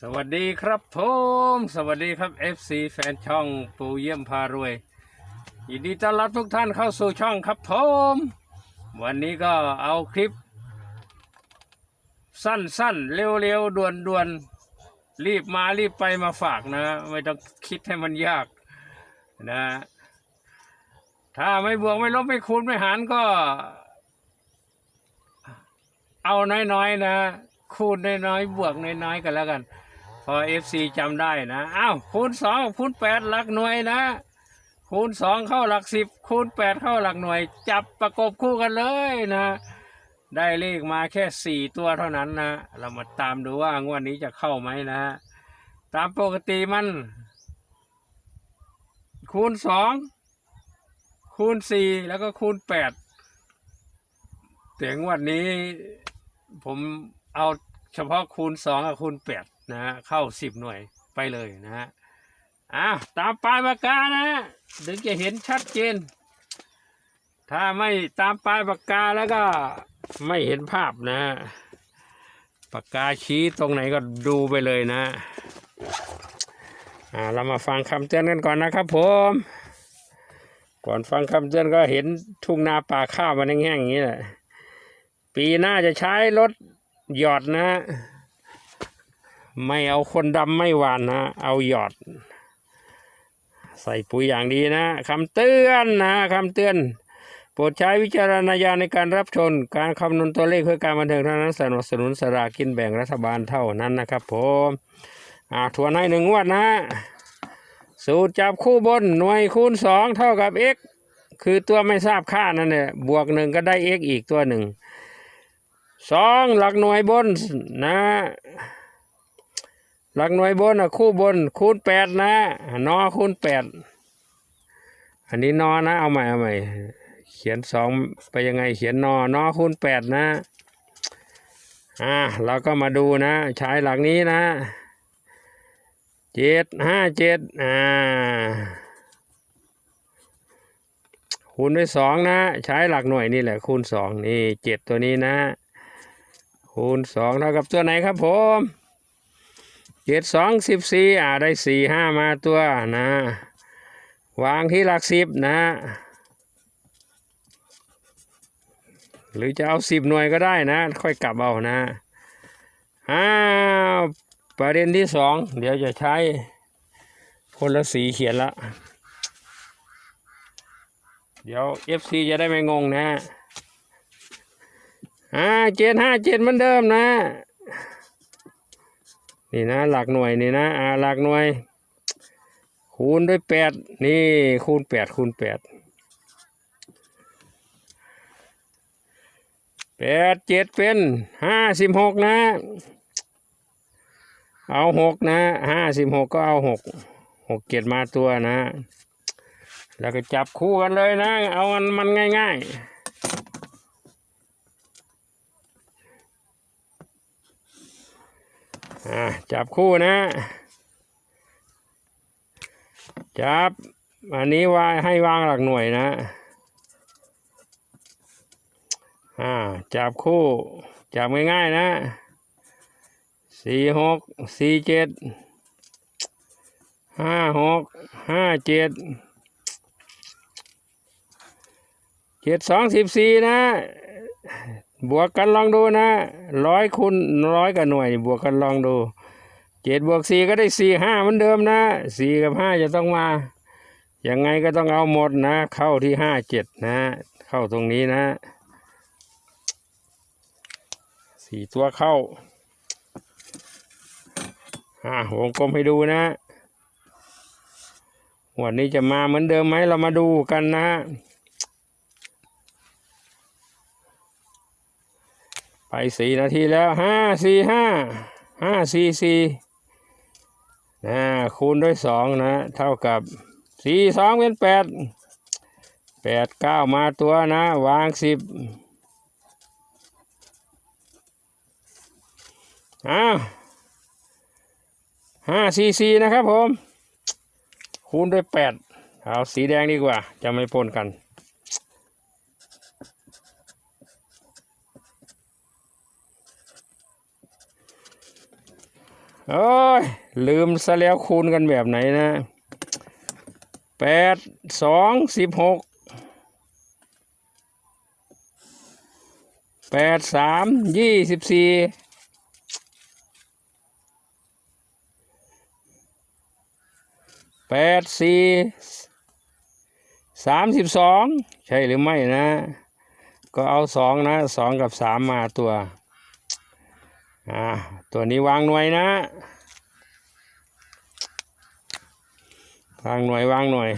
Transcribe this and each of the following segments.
สวัสดีครับผมสวัสดีครับ FC แฟนช่องปูเยี่ยมพารวยยินดีต้อนรับทุกท่านเข้าสู่ช่องครับผมวันนี้ก็เอาคลิป สั้นๆ เร็วๆด่วนๆ รีบมารีบไปมาฝากนะ ไม่ต้องคิดให้มันยากนะ ถ้าไม่บวกไม่ลบไม่คูณไม่หารก็ เอาน้อยๆนะคูณน้อยๆบวกน้อยๆกันแล้วกัน พอเอฟซีจำได้นะอ้าวคูณสองคูณแปดหลักหน่วยนะ คูณสองเข้าหลักสิบคูณแปดเข้าหลักหน่วย จับประกบคู่กันเลยนะ ได้เลขมาแค่สี่ตัวเท่านั้นนะ เรามาตามดูว่างวดนี้จะเข้าไหมนะ ตามปกติมัน คูณสองคูณสี่แล้วก็คูณแปดแต่งวดนี้ผมเอาเฉพาะคูณสองกับคูณแปด นะฮะเข้าสิบหน่วยไปเลยนะฮะอะตามปลายปากกานะถึงจะเห็นชัดเจน ถ้าไม่ตามปลายปากกาแล้วก็ไม่เห็นภาพนะปากกาชี้ตรงไหนก็ดูไปเลยนะอ่าเรามาฟังคำเตือนกันก่อนนะครับผมก่อนฟังคำเตือนก็เห็นทุ่งนาป่าข้าวมันแห้งๆอย่างนี้แหละปีหน้าจะใช้รถหยอดนะ ไม่เอาคนดำไม่หวานนะเอาหยอด ใส่ปุ๋ยอย่างดีนะคำเตือนนะคำเตือน โปรดใช้วิจารณญาณในการรับชมการคำนวณตัวเลขเพื่อการบันเทิงเท่านั้นสนับสนุนสลากกินแบ่งรัฐบาลเท่านั้นนะครับผมอ่าทวนให้หนึ่งงวดนะ สูตรจับคู่บนหน่วยคูณสองเท่ากับ x คือตัวไม่ทราบค่านั่นแหละบวกหนึ่งก็ได้ x อีกตัวหนึ่งสองหลักหน่วยบนนะ หลักหน่วยบนอะคู่บน คูณแปดนะนอคูณแปดอันนี้นอนะ เอาใหม่เอาใหม่ เขียนสองไปยังไงเขียนนอนอคูณแปดนะอ่าเราก็มาดูนะ ใช้หลักนี้นะเจ็ดห้าเจ็ดอ่าคูณด้วยสองนะ ใช้หลักหน่วยนี่แหละคูณสองนี่เจ็ดตัวนี้นะ คูณสองเท่ากับตัวไหนครับผม เจ็ดสองสิบสี่อ่าได้สี่ห้ามาตัวนะ วางที่หลักสิบนะ หรือจะเอาสิบหน่วยก็ได้นะ ค่อยกลับเอานะอ้าวประเด็นที่สองเดี๋ยวจะใช้คนละสีเขียนละ เดี๋ยว FC จะได้ไม่งงนะอ่าเจ็ดห้าเจ็ดเหมือนเดิมนะ นี่นะหลักหน่วยนี่นะอ่าหลักหน่วย คูณด้วยแปดนี่คูณแปดคูณแปดแปดเจ็ดเป็นห้าสิบหกนะ เอาหกนะห้าสิบหกก็เอาหกหกเจ็ดมาตัวนะ แล้วก็จับคู่กันเลยนะ เอามันมันง่าย ๆ อ่าจับคู่นะ จับ อันนี้วาให้วางหลักหน่วยนะอ่าจับคู่ จับง่ายๆนะสี่หกสี่เจ็ดห้าหกห้าเจ็ดเจ็ดสองสิบสี่นะ บวกกันลองดูนะร้อยคูณร้อยกับหน่วย บวกกันลองดูเจ็ดบวกสี่ก็ได้สี่ห้าเหมือนเดิมนะสี่กับห้าจะต้องมายังไงก็ต้องเอาหมดนะ เข้าที่ห้าเจ็ดนะ เข้าตรงนี้นะสี่ตัวเข้าอ่าวงกลมให้ดูนะวันนี้จะมาเหมือนเดิมไหมเรามาดูกันนะ ไปสี่นาทีแล้วห้าสี่ห้าห้าสี่สี่นะคูณด้วยสองนะ เท่ากับสี่สองเป็นแปดแปดเก้ามาตัวนะ วางสิบอ้าวห้าซีซีนะครับผม คูณด้วยแปดเอาสีแดงดีกว่า จะไม่ปนกัน โอ้ย ลืมซะแล้วคูณกันแบบไหนนะแปดสองสิบหกแปดสามยี่สิบสี่แปดสี่สามสิบสองใช่หรือไม่นะ ก็เอาสองนะสองกับสามมาตัว อ่าตัวนี้วางหน่วยนะ วางหน่วยวางหน่วย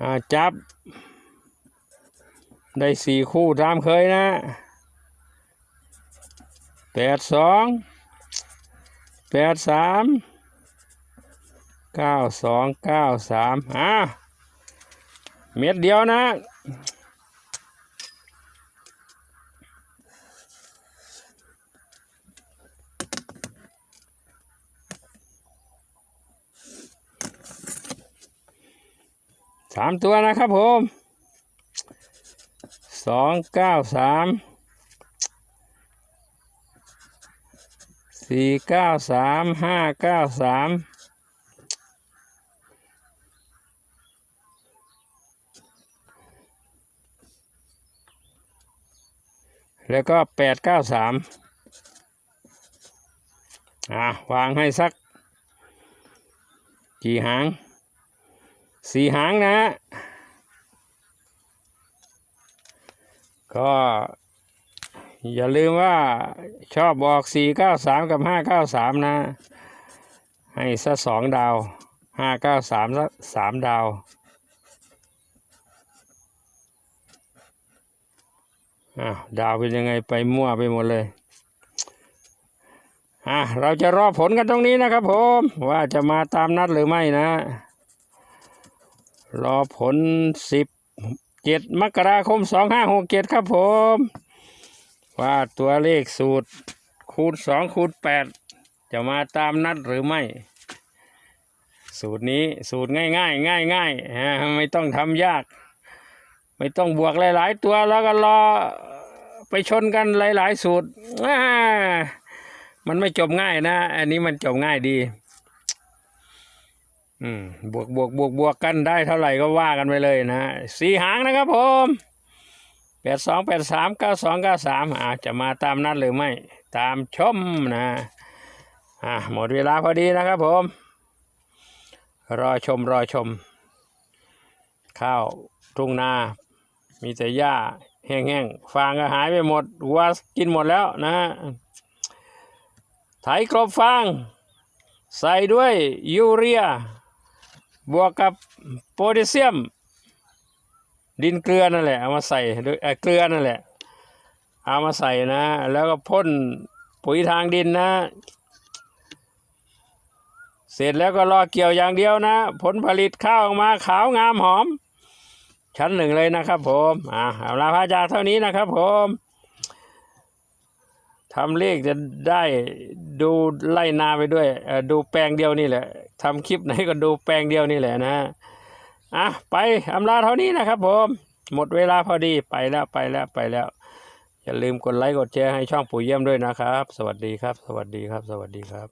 อ่าจับ ได้สี่คู่ตามเคยนะแปดสองแปดสามเก้าสองเก้าสามอ่าเม็ดเดียวนะ สามตัวนะครับผมสองเก้าสามสี่เก้าสามห้าเก้าสามแล้วก็แปดเก้าสามอะวางให้สัก กี่หาง สี่หางนะ ก็อย่าลืมว่าชอบบอกสี่เก้าสามกับห้าเก้าสามนะ ให้สักสองดาวห้าเก้าสามสักสามดาวอ้าวดาวเป็นยังไงไปมั่วไปหมดเลยอะเราจะรอผลกันตรงนี้นะครับผม ว่าจะมาตามนัดหรือไม่นะ รอผลสิบเจ็ดมกราคมสองห้าหกเจ็ดครับผม ว่าตัวเลขสูตร คูณสองคูณแปดจะมาตามนัดหรือไม่ สูตรนี้สูตรง่ายง่ายง่ายง่ายฮะไม่ต้องทำยาก ไม่ต้องบวกหลาย ๆ ตัวแล้วก็รอไปชนกันหลาย ๆ สูตรมันไม่จบง่ายนะ อันนี้มันจบง่ายดี อืมบวกบวกบวกบวกกันได้เท่าไหร่ก็ว่ากันไปเลยนะสี่หางนะครับผมแปดสองแปดสามเก้าสองเก้าสามอาจจะมาตามนัดหรือไม่ ตามชมนะอ่าหมดเวลาพอดีนะครับผม รอชมรอชม ข้าวทุ่งนา มีแต่หญ้าแห้งๆ ฟางก็หายไปหมดวัวกินหมดแล้วนะฮะไถกรบฟาง ใส่ด้วยยูเรีย บวกกับโพแทสเซียม ดินเกลือนั่นแหละเอามาใส่ด้วยเกลือนั่นแหละ เอามาใส่นะ แล้วก็พ่นปุ๋ยทางดินนะ เสร็จแล้วก็รอเกี่ยวอย่างเดียวนะ ผลผลิตข้าวออกมาขาวงามหอม ชั้นหนึ่งเลยนะครับผมอ่าเอาลาพาจากเท่านี้นะครับผมทำเลขจะได้ดูไล่นาไปด้วยดูแปลงเดียวนี่แหละ ทำคลิปไหนก็ดูแปลงเดียวนี่แหละนะอะไปอำลาเท่านี้นะครับผมหมดเวลาพอดีไปแล้วไปแล้วไปแล้ว อย่าลืมกดไลค์กดแชร์ให้ช่องปู่เยี่ยมด้วยนะครับ สวัสดีครับ สวัสดีครับ สวัสดีครับ